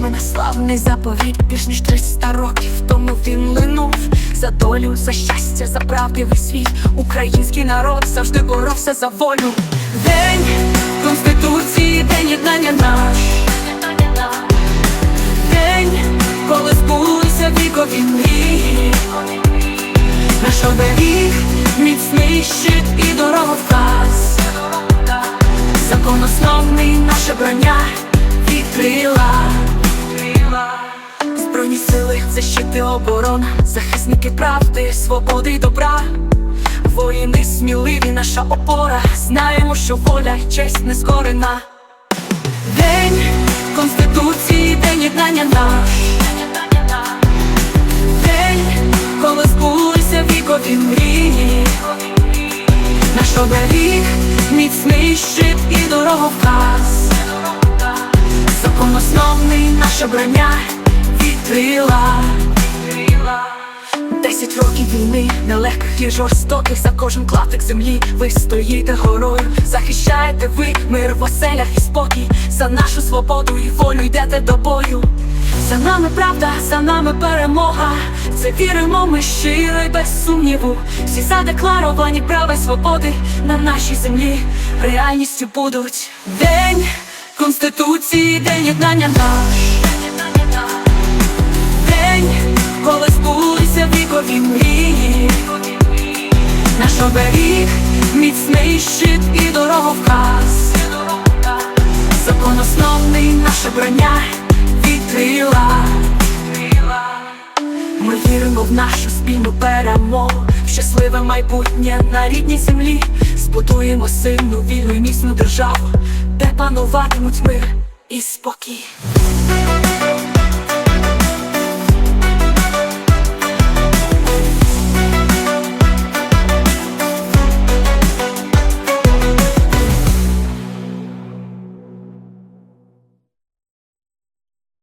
мене славний заповідь, більш ніж 300 років тому він линув за долю, за щастя, за правдивий світ. Український народ завжди боровся за волю. День Конституції, день єднання наш. День, коли збулися вікові мрії. Наш оберіг, міцний щит і дороговказ. Закон основний, наше броня відкрила. Щити оборона, захисники правди, свободи й добра. Воїни сміливі, наша опора. Знаємо, що воля й честь не скорена. День Конституції, день єднання наш. День, коли збулися вікові мрії. Наш оберіг, міцний щит і дороговказ. Закон основний, наша броня відкрила. Десять років війни, нелегких і жорстоких за кожен клаптик землі. Ви стоїте горою, захищаєте ви мир в оселях і спокій. За нашу свободу і волю йдете до бою. За нами правда, за нами перемога. Це віримо ми щиро й без сумніву. Всі задекларовані права й свободи на нашій землі реальністю будуть. День Конституції, день єднання наш. Наш оберіг, міцний щит і дороговказ. Закон основний, наша броня відкрила. Ми віримо в нашу спільну перемогу, в щасливе майбутнє на рідній землі. Збудуємо сильну, вільну і міцну державу, де пануватимуть мир і спокій.